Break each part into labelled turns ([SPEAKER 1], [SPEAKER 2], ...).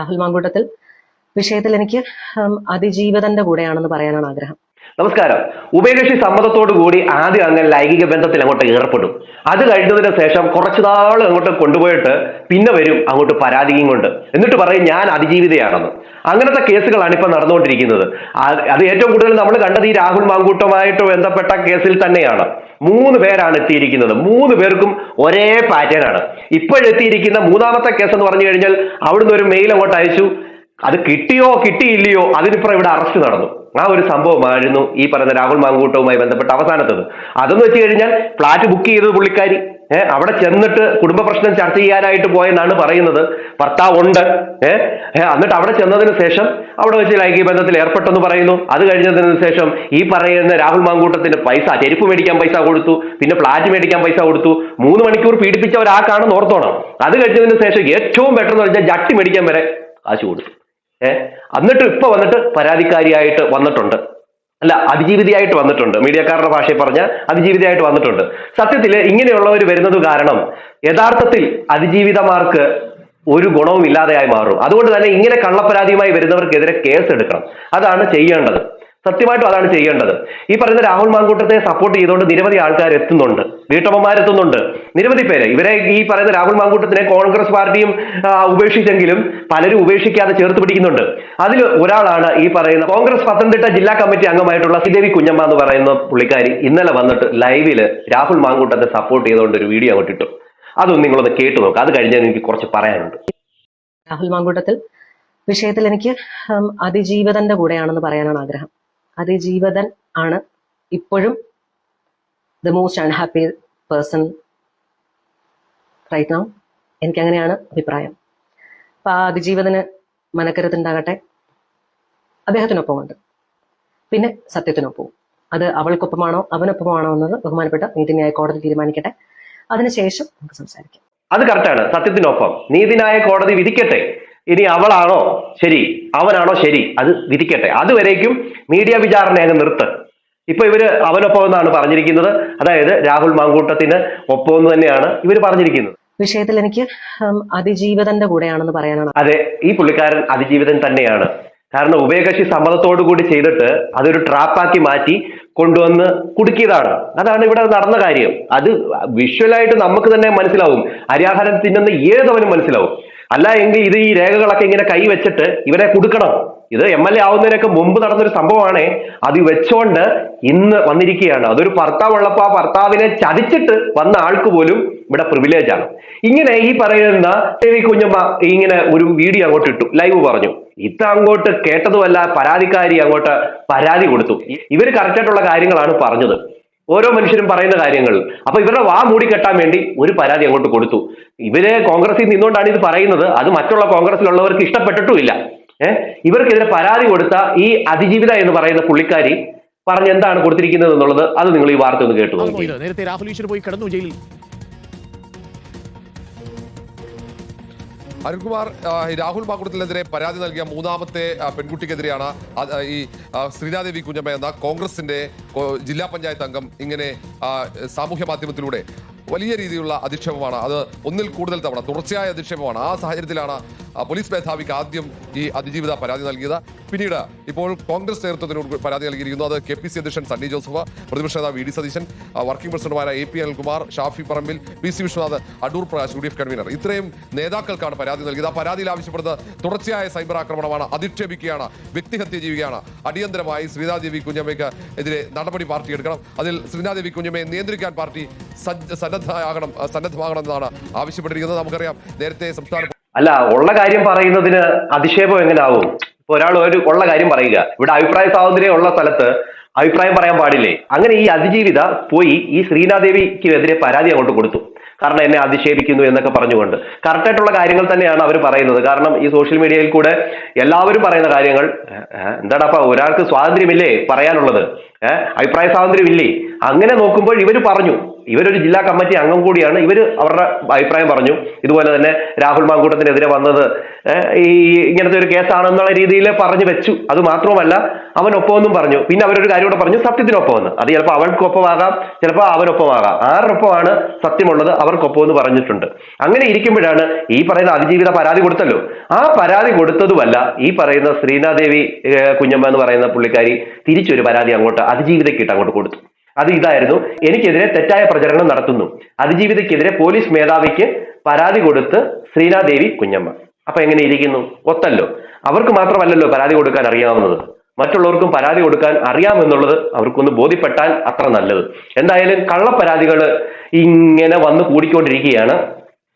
[SPEAKER 1] രാഹുൽ മാങ്കൂട്ടത്തിൽ വിഷയത്തിൽ എനിക്ക് അതിജീവിതന്റെ കൂടെയാണെന്ന് പറയാനാണ് ആഗ്രഹം.
[SPEAKER 2] നമസ്കാരം. ഉഭയകക്ഷി സമ്മതത്തോടു കൂടി ആദ്യം അങ്ങ് ലൈംഗിക ബന്ധത്തിൽ അങ്ങോട്ട് ഏർപ്പെടും. അത് കഴിഞ്ഞതിന് ശേഷം കുറച്ചു നാൾ അങ്ങോട്ട് കൊണ്ടുപോയിട്ട് പിന്നെ വരും അങ്ങോട്ട് പരാതിയും കൊണ്ട്. എന്നിട്ട് പറയും ഞാൻ അതിജീവിതയാണെന്ന്. അങ്ങനത്തെ കേസുകളാണ് ഇപ്പൊ നടന്നുകൊണ്ടിരിക്കുന്നത്. അത് ഏറ്റവും കൂടുതൽ നമ്മൾ കണ്ടത് ഈ രാഹുൽ മാങ്കൂട്ടമായിട്ട് ബന്ധപ്പെട്ട കേസിൽ തന്നെയാണ്. മൂന്ന് പേരാണ് എത്തിയിരിക്കുന്നത്. മൂന്ന് പേർക്കും ഒരേ പാറ്റേൺ ആണ്. ഇപ്പോഴെത്തിയിരിക്കുന്ന മൂന്നാമത്തെ കേസ് എന്ന് പറഞ്ഞു കഴിഞ്ഞാൽ അവിടുന്ന് ഒരു മെയിൽ അങ്ങോട്ട് അയച്ചു. അത് കിട്ടിയോ കിട്ടിയില്ലയോ അതിനിപ്പുറം ഇവിടെ അറസ്റ്റ് നടന്നു. ആ ഒരു സംഭവമായിരുന്നു ഈ പറയുന്ന രാഹുൽ മാങ്കൂട്ടവുമായി ബന്ധപ്പെട്ട അവസാനത്തത്. അതെന്ന് വെച്ച് കഴിഞ്ഞാൽ ഫ്ലാറ്റ് ബുക്ക് ചെയ്തത് പുള്ളിക്കാരി. ഏഹ് അവിടെ ചെന്നിട്ട് കുടുംബ പ്രശ്നം ചർച്ച ചെയ്യാനായിട്ട് പോയെന്നാണ് പറയുന്നത്. ഭർത്താവ് ഉണ്ട്. ഏഹ് എന്നിട്ട് അവിടെ ചെന്നതിന് ശേഷം അവിടെ വെച്ച് ലൈംഗിക ബന്ധത്തിൽ ഏർപ്പെട്ടെന്ന് പറയുന്നു. അത് കഴിഞ്ഞതിന് ശേഷം ഈ പറയുന്ന രാഹുൽ മാങ്കൂട്ടത്തിന് പൈസ ചെരുപ്പ് മേടിക്കാൻ പൈസ കൊടുത്തു. പിന്നെ ഫ്ലാറ്റ് മേടിക്കാൻ പൈസ കൊടുത്തു. മൂന്ന് മണിക്കൂർ പീഡിപ്പിച്ച ഒരാൾക്കാണെന്ന് ഓർത്തോണം. അത് കഴിഞ്ഞതിന് ശേഷം ഏറ്റവും ബെറ്റർ എന്ന് പറഞ്ഞാൽ ജട്ടി മേടിക്കാൻ വരെ കാശ് കൊടുത്തു. ഏഹ് എന്നിട്ട് ഇപ്പൊ വന്നിട്ട് പരാതിക്കാരിയായിട്ട് വന്നിട്ടുണ്ട്. അല്ല അതിജീവിതയായിട്ട് വന്നിട്ടുണ്ട്. മീഡിയക്കാരുടെ ഭാഷയിൽ പറഞ്ഞ അതിജീവിതയായിട്ട് വന്നിട്ടുണ്ട്. സത്യത്തിൽ ഇങ്ങനെയുള്ളവർ വരുന്നത് കാരണം യഥാർത്ഥത്തിൽ അതിജീവിതമാർക്ക് ഒരു ഗുണവും ഇല്ലാതെയായി മാറും. അതുകൊണ്ട് തന്നെ ഇങ്ങനെ കള്ളപ്പരാതിയുമായി വരുന്നവർക്കെതിരെ കേസ് എടുക്കണം അതാണ് ചെയ്യേണ്ടത്. സത്യമായിട്ടും അതാണ് ചെയ്യേണ്ടത്. ഈ പറയുന്ന രാഹുൽ മാങ്കൂട്ടത്തെ സപ്പോർട്ട് ചെയ്തുകൊണ്ട് നിരവധി ആൾക്കാർ എത്തുന്നുണ്ട്. വീട്ടമ്മമാരെത്തുന്നുണ്ട്. നിരവധി പേര്. ഇവരെ ഈ പറയുന്ന രാഹുൽ മാങ്കൂട്ടത്തിനെ കോൺഗ്രസ് പാർട്ടിയും ഉപേക്ഷിച്ചെങ്കിലും പലരും ഉപേക്ഷിക്കാതെ ചേർത്ത് പിടിക്കുന്നുണ്ട്. അതിൽ ഒരാളാണ് ഈ പറയുന്ന കോൺഗ്രസ് പത്തനംതിട്ട ജില്ലാ കമ്മിറ്റി അംഗമായിട്ടുള്ള ശ്രീദേവി കുഞ്ഞമ്മ എന്ന് പറയുന്ന പുള്ളിക്കാരി ഇന്നലെ വന്നിട്ട് ലൈവിൽ രാഹുൽ മാങ്കൂട്ടത്തെ സപ്പോർട്ട് ചെയ്തുകൊണ്ട് ഒരു വീഡിയോ അങ്ങോട്ട് ഇട്ടു അതൊന്നും നിങ്ങളൊന്ന് കേട്ടു നോക്കാം. അത് കഴിഞ്ഞാൽ എനിക്ക് കുറച്ച് പറയാനുണ്ട്.
[SPEAKER 1] രാഹുൽ മാങ്കൂട്ടത്തിൽ വിഷയത്തിൽ എനിക്ക് അതിജീവിതന്റെ കൂടെയാണെന്ന് പറയാനാണ് ആഗ്രഹം. അതിജീവിതൻ ആണ് ഇപ്പോഴും the most unhappy person right now എനിക്കങ്ങനെയാണ് അഭിപ്രായം. അപ്പൊ ആ അതിജീവതന് മനക്കരുത്തുണ്ടാകട്ടെ. അദ്ദേഹത്തിനൊപ്പമുണ്ട്. പിന്നെ സത്യത്തിനൊപ്പവും. അത് അവൾക്കൊപ്പമാണോ അവനൊപ്പമാണോ എന്നത് ബഹുമാനപ്പെട്ട നീതിന്യായ കോടതി തീരുമാനിക്കട്ടെ. അതിനുശേഷം നമുക്ക് സംസാരിക്കാം.
[SPEAKER 2] അത് കറക്റ്റാണ് സത്യത്തിനൊപ്പം. നീതിന്യായ കോടതി വിധിക്കട്ടെ. ഇനി അവളാണോ ശരി? അവനാണോ ശരി? അത് വിധിക്കട്ടെ. അതുവരേക്കും മീഡിയ വിചാരണ അങ്ങ് നിർത്ത്. ഇപ്പൊ ഇവർ അവനൊപ്പം എന്നാണ് പറഞ്ഞിരിക്കുന്നത്. അതായത് രാഹുൽ മാങ്കൂട്ടത്തിന് ഒപ്പം എന്ന് തന്നെയാണ് ഇവർ പറഞ്ഞിരിക്കുന്നത്.
[SPEAKER 1] വിഷയത്തിൽ എനിക്ക് അതിജീവിതന്റെ കൂടെയാണെന്ന് പറയാനാണ്.
[SPEAKER 2] അതെ ഈ പുള്ളിക്കാരൻ അതിജീവിതൻ തന്നെയാണ്. കാരണം ഉഭയകക്ഷി സമ്മതത്തോടു കൂടി ചെയ്തിട്ട് അതൊരു ട്രാപ്പാക്കി മാറ്റി കൊണ്ടുവന്ന് കുടുക്കിയതാണ്. അതാണ് ഇവിടെ നടന്ന കാര്യം. അത് വിഷ്വലായിട്ട് നമുക്ക് തന്നെ മനസ്സിലാവും. അരിയാഹാരം തിന്നുന്ന ഏതവനും മനസ്സിലാവും. അല്ല എങ്കിൽ ഇത് ഈ രേഖകളൊക്കെ ഇങ്ങനെ കൈവച്ചിട്ട് ഇവരെ കൊടുക്കണം. ഇത് എം എൽ എ ആവുന്നതിനൊക്കെ മുമ്പ് നടന്നൊരു സംഭവമാണ്. അത് വെച്ചോണ്ട് ഇന്ന് വന്നിരിക്കുകയാണ്. അതൊരു ഭർത്താവ് ഉള്ളപ്പോ ആ ഭർത്താവിനെ ചതിച്ചിട്ട് വന്ന ആൾക്ക് പോലും ഇവിടെ പ്രിവിലേജ് ആണ്. ഇങ്ങനെ ഈ പറയുന്ന ദേവി കുഞ്ഞമ്മ ഇങ്ങനെ ഒരു വീഡിയോ അങ്ങോട്ട് ഇട്ടു. ലൈവ് പറഞ്ഞു. ഇത് അങ്ങോട്ട് കേട്ടതുമല്ല പരാതിക്കാരി അങ്ങോട്ട് പരാതി കൊടുത്തു. ഇവർ കറക്റ്റായിട്ടുള്ള കാര്യങ്ങളാണ് പറഞ്ഞത്. ഓരോ മനുഷ്യരും പറയുന്ന കാര്യങ്ങൾ. അപ്പൊ ഇവരുടെ വാ മൂടി കെട്ടാൻ വേണ്ടി ഒരു പരാതി അങ്ങോട്ട് കൊടുത്തു. ഇവർ കോൺഗ്രസിൽ നിന്നുകൊണ്ടാണ് ഇത് പറയുന്നത്. അത് മറ്റുള്ള കോൺഗ്രസിലുള്ളവർക്ക് ഇഷ്ടപ്പെട്ടിട്ടുമില്ല. ഏഹ് ഇവർക്കെതിരെ പരാതി കൊടുത്ത ഈ അതിജീവിത എന്ന് പറയുന്ന പുള്ളിക്കാരി പറഞ്ഞ് എന്താണ് കൊടുത്തിരിക്കുന്നത് എന്നുള്ളത് അത് നിങ്ങൾ ഈ വാർത്ത ഒന്ന് കേട്ടു
[SPEAKER 3] നേരത്തെ രാഹുൽ ഈശ്വർ പോയി കിടന്നു ജയിലിൽ.
[SPEAKER 4] അരുൺകുമാർ രാഹുൽ മാക്കുടത്തിനെതിരെ പരാതി നൽകിയ മൂന്നാമത്തെ പെൺകുട്ടിക്കെതിരെയാണ് ഈ ശ്രീനാദേവി കുഞ്ഞമ്മ എന്ന കോൺഗ്രസിന്റെ ജില്ലാ പഞ്ചായത്ത് അംഗം ഇങ്ങനെ സാമൂഹ്യ മാധ്യമത്തിലൂടെ വലിയ രീതിയിലുള്ള അധിക്ഷേപമാണ്. അത് ഒന്നിൽ കൂടുതൽ തവണ തുടർച്ചയായ അധിക്ഷേപമാണ്. ആ സാഹചര്യത്തിലാണ് പോലീസ് മേധാവിക്ക് ആദ്യം ഈ അതിജീവിത പരാതി നൽകിയത്. പിന്നീട് ഇപ്പോൾ കോൺഗ്രസ് നേതൃത്വത്തിനോട് പരാതി നൽകിയിരിക്കുന്നു. അത് കെ പി സി അധ്യക്ഷൻ സണ്ണി ജോസഫ് പ്രതിപക്ഷ നേതാവ് വി ഡി സതീശൻ വർക്കിംഗ് പ്രസിഡന്റുമാരായ A P Anilkumar Shafi Parambil P C Vishwanath Adoor Prakash U D F convener. ഇത്രയും നേതാക്കൾക്കാണ് പരാതി നൽകിയത്. ആ പരാതിയിൽ ആവശ്യപ്പെടുന്നത് തുടർച്ചയായ സൈബർ ആക്രമണമാണ് അധിക്ഷേപിക്കുകയാണ് വ്യക്തിഹത്യ ചെയ്യുകയാണ്. അടിയന്തരമായി ശ്രീനാദേവി കുഞ്ഞമ്മയ്ക്ക് എതിരെ നടപടി പാർട്ടി എടുക്കണം. അതിൽ ശ്രീനാദേവി കുഞ്ഞമ്മയെ നിയന്ത്രിക്കാൻ പാർട്ടി സന്നദ്ധമാകണം സന്നദ്ധമാകണം എന്നാണ് ആവശ്യപ്പെട്ടിരിക്കുന്നത്. നമുക്കറിയാം നേരത്തെ സംസ്ഥാന
[SPEAKER 2] അല്ല ഉള്ള കാര്യം പറയുന്നതിന് അധിക്ഷേപം എങ്ങനെ ആവും ഇപ്പൊ ഒരാൾ ഒരു ഉള്ള കാര്യം പറയുക ഇവിടെ അഭിപ്രായ സ്വാതന്ത്ര്യം ഉള്ള സ്ഥലത്ത് അഭിപ്രായം പറയാൻ പാടില്ലേ? അങ്ങനെ ഈ അതിജീവിത പോയി ഈ ശ്രീനാദേവിക്കെതിരെ പരാതി അങ്ങോട്ട് കൊടുത്തു. കാരണം എന്നെ അധിക്ഷേപിക്കുന്നു എന്നൊക്കെ പറഞ്ഞുകൊണ്ട്. കറക്റ്റായിട്ടുള്ള കാര്യങ്ങൾ തന്നെയാണ് അവർ പറയുന്നത്. കാരണം ഈ സോഷ്യൽ മീഡിയയിൽ കൂടെ എല്ലാവരും പറയുന്ന കാര്യങ്ങൾ എന്താടാ ഒരാൾക്ക് സ്വാതന്ത്ര്യമില്ലേ പറയാനുള്ളത്? അഭിപ്രായ സ്വാതന്ത്ര്യം ഇല്ലേ അങ്ങനെ നോക്കുമ്പോൾ ഇവർ പറഞ്ഞു. ഇവരൊരു ജില്ലാ കമ്മിറ്റി അംഗം കൂടിയാണ്. ഇവർ അവരുടെ അഭിപ്രായം പറഞ്ഞു. ഇതുപോലെ തന്നെ രാഹുൽ മാങ്കൂട്ടത്തിനെതിരെ വന്നത് ഈ ഇങ്ങനത്തെ ഒരു കേസാണെന്നുള്ള രീതിയിൽ പറഞ്ഞു വെച്ചു. അത് മാത്രമല്ല അവനൊപ്പമെന്നും പറഞ്ഞു. പിന്നെ അവരൊരു കാര്യം കൂടെ പറഞ്ഞു സത്യത്തിനൊപ്പമെന്ന്. അത് ചിലപ്പോൾ അവൾക്കൊപ്പമാകാം ചിലപ്പോൾ അവനൊപ്പമാകാം. ആരൊപ്പമാണ് സത്യമുള്ളത് അവർക്കൊപ്പം എന്ന് പറഞ്ഞിട്ടുണ്ട്. അങ്ങനെ ഇരിക്കുമ്പോഴാണ് ഈ പറയുന്ന അതിജീവിത പരാതി കൊടുത്തല്ലോ. ആ പരാതി കൊടുത്തതുമല്ല ഈ പറയുന്ന ശ്രീനാദേവി കുഞ്ഞമ്മ എന്ന് പറയുന്ന പുള്ളിക്കാരി തിരിച്ചൊരു പരാതി അങ്ങോട്ട് അതിജീവിതയ്ക്കിട്ട് അങ്ങോട്ട് കൊടുത്തു. അത് ഇതായിരുന്നു. എനിക്കെതിരെ തെറ്റായ പ്രചരണം നടത്തുന്നു. അതിജീവിതയ്ക്കെതിരെ പോലീസ് മേധാവിക്ക് പരാതി കൊടുത്ത് ശ്രീനാദേവി കുഞ്ഞമ്മ. അപ്പൊ എങ്ങനെ ഇരിക്കുന്നു? ഒത്തല്ലോ. അവർക്ക് മാത്രമല്ലല്ലോ പരാതി കൊടുക്കാൻ അറിയാവുന്നത്. മറ്റുള്ളവർക്കും പരാതി കൊടുക്കാൻ അറിയാമെന്നുള്ളത് അവർക്കൊന്ന് ബോധ്യപ്പെട്ടാൽ അത്ര നല്ലത്. എന്തായാലും കള്ളപ്പരാതികൾ ഇങ്ങനെ വന്ന് കൂടിക്കൊണ്ടിരിക്കുകയാണ്.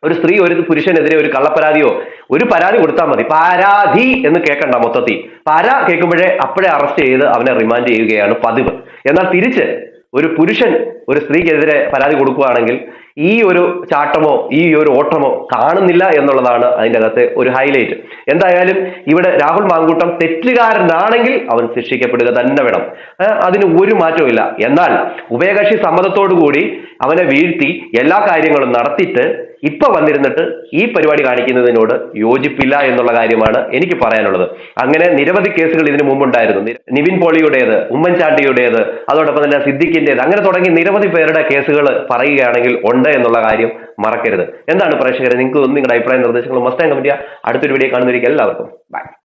[SPEAKER 2] ഒരു സ്ത്രീ ഒരു പുരുഷനെതിരെ ഒരു കള്ളപ്പരാതിയോ ഒരു പരാതി കൊടുത്താൽ മതി. പരാതി എന്ന് കേൾക്കണ്ട മൊത്തത്തിൽ. പരാ കേൾക്കുമ്പോഴേ അപ്പോഴേ അറസ്റ്റ് ചെയ്ത് അവനെ റിമാൻഡ് ചെയ്യുകയാണ് പതിവ്. എന്നാൽ തിരിച്ച് ഒരു പുരുഷൻ ഒരു സ്ത്രീക്കെതിരെ പരാതി കൊടുക്കുകയാണെങ്കിൽ ഈ ഒരു ചാട്ടമോ ഈ ഒരു ഓട്ടമോ കാണുന്നില്ല എന്നുള്ളതാണ് അതിന്റെ അകത്തെ ഒരു ഹൈലൈറ്റ്. എന്തായാലും ഇവിടെ രാഹുൽ മാങ്കൂട്ടം തെറ്റുകാരനാണെങ്കിൽ അവൻ ശിക്ഷിക്കപ്പെടുക തന്നെ വേണം. അതിന് ഒരു മാറ്റവും എന്നാൽ ഉഭയകക്ഷി സമ്മതത്തോടു കൂടി അവനെ വീഴ്ത്തി എല്ലാ കാര്യങ്ങളും നടത്തിയിട്ട് ഇപ്പൊ വന്നിരുന്നിട്ട് ഈ പരിപാടി കാണിക്കുന്നതിനോട് യോജിപ്പില്ല എന്നുള്ള കാര്യമാണ് എനിക്ക് പറയാനുള്ളത്. അങ്ങനെ നിരവധി കേസുകൾ ഇതിനു മുമ്പുണ്ടായിരുന്നു. നിവിൻ പോളിയുടേത് ഉമ്മൻചാണ്ടിയുടേത് അതോടൊപ്പം തന്നെ സിദ്ദിഖിന്റേത് അങ്ങനെ തുടങ്ങി നിരവധി പേരുടെ കേസുകൾ പറയുകയാണെങ്കിൽ ഉണ്ട് എന്നുള്ള കാര്യം മറക്കരുത്. എന്താണ് പ്രേക്ഷകരെ നിങ്ങൾക്ക് നിങ്ങളുടെ അഭിപ്രായ നിർദ്ദേശങ്ങൾ മസ്റ്റാൻ കമന്റ് അടുത്തൊരു വീഡിയോ കാണുന്നതിരിക്കും എല്ലാവർക്കും. ബൈ